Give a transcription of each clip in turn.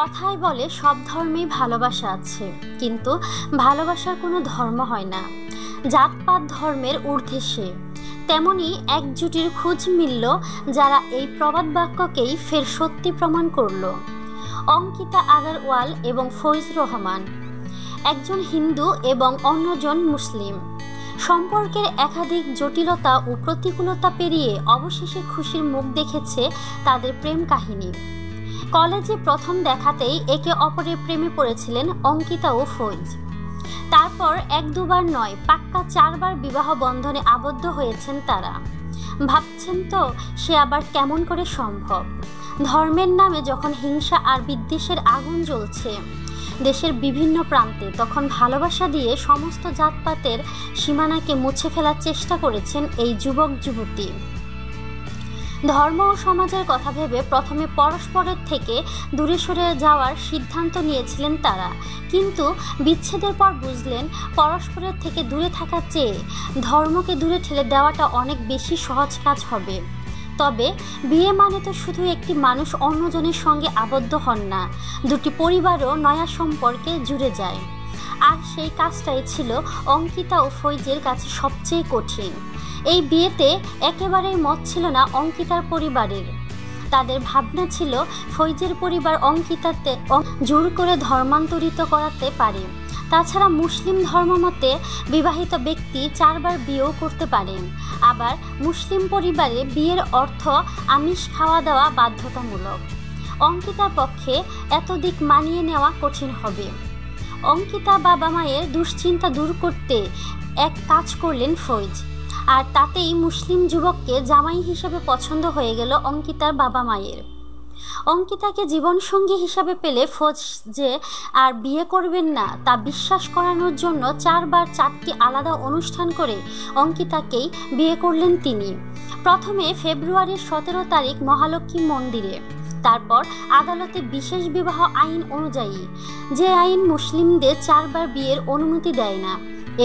কথাই বলে সব ধর্মেই ভালোবাসা আছে, কিন্তু ভালোবাসার কোনো ধর্ম হয় না। জাতপাত ধর্মের ঊর্ধ্বে সে। তেমনি এক জুটির খোঁজ মিলল যারা এই প্রবাদ বাক্যকেই ফের সত্যি প্রমাণ করল। অঙ্কিতা আগারওয়াল এবং ফৈজ রহমান। একজন হিন্দু এবং অন্যজন মুসলিম। সম্পর্কের একাধিক জটিলতা ও প্রতিকূলতা পেরিয়ে অবশেষে খুশির মুখ দেখেছে তাদের প্রেম কাহিনী। কলেজে প্রথম দেখাতেই একে অপরের প্রেমে পড়েছিলেন অঙ্কিতা ও ফৈজ। তারপর এক দুবার নয়, পাক্কা চারবার বিবাহ বন্ধনে আবদ্ধ হয়েছেন তারা। ভাবছেন তো, সে আবার কেমন করে সম্ভব? ধর্মের নামে যখন হিংসা আর বিদ্বেষের আগুন জ্বলছে, দেশের বিভিন্ন প্রান্তে তখন ভালোবাসা দিয়ে সমস্ত জাতপাতের সীমানাকে মুছে ফেলার চেষ্টা করেছেন এই যুবক যুবতী ধর্ম ও সমাজের কথা ভেবে প্রথমে পরস্পরের থেকে দূরে সরে যাওয়ার সিদ্ধান্ত নিয়েছিলেন তারা। কিন্তু বিচ্ছেদের পর বুঝলেন, পরস্পরের থেকে দূরে থাকার চেয়ে ধর্মকে দূরে ঠেলে দেওয়াটা অনেক বেশি সহজ কাজ হবে। তবে বিয়ে মানে তো শুধু একটি মানুষ অন্যজনের সঙ্গে আবদ্ধ হন না, দুটি পরিবারও নয়া সম্পর্কে জুড়ে যায়। আর সেই কাজটাই ছিল অঙ্কিতা ও ফৈজের কাছে সবচেয়ে কঠিন। এই বিয়েতে একেবারেই মত ছিল না অঙ্কিতার পরিবারের। তাদের ভাবনা ছিল ফৈজের পরিবার অঙ্কিতাতে জোর করে ধর্মান্তরিত করাতে পারে। তাছাড়া মুসলিম ধর্মমতে বিবাহিত ব্যক্তি চারবার বিয়েও করতে পারেন আবার মুসলিম পরিবারে বিয়ের অর্থ আমিষ খাওয়া দাওয়া বাধ্যতামূলক। অঙ্কিতার পক্ষে এত দিক মানিয়ে নেওয়া কঠিন হবে। অঙ্কিতা বাবা মায়ের দুশ্চিন্তা দূর করতে এক কাজ করলেন ফৈজ। আর তাতেই মুসলিম যুবককে জামাই হিসেবে পছন্দ হয়ে গেল অঙ্কিতার বাবা মায়ের। অঙ্কিতাকে জীবনসঙ্গী হিসাবে পেলে ফোজ যে আর বিয়ে করবেন না, তা বিশ্বাস করানোর জন্য চারবার চারটি আলাদা অনুষ্ঠান করে অঙ্কিতাকেই বিয়ে করলেন তিনি। প্রথমে ফেব্রুয়ারির সতেরো তারিখ মহালক্ষ্মী মন্দিরে। তারপর আদালতে বিশেষ বিবাহ আইন অনুযায়ী, যে আইন মুসলিমদের চারবার বিয়ের অনুমতি দেয় না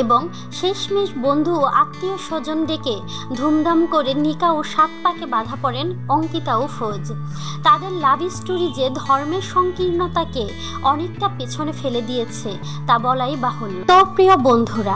এবং শেষমেশ বন্ধু ও আত্মীয় স্বজন ডেকে ধুমধাম করে নিকা ও সাত পাকে বাধা পড়েন অঙ্কিতা ও ফৌজ। তাদের লাভ স্টোরি যে ধর্মের সংকীর্ণতাকে অনেকটা পেছনে ফেলে দিয়েছে তা বলাই বাহুল্য। তো প্রিয় বন্ধুরা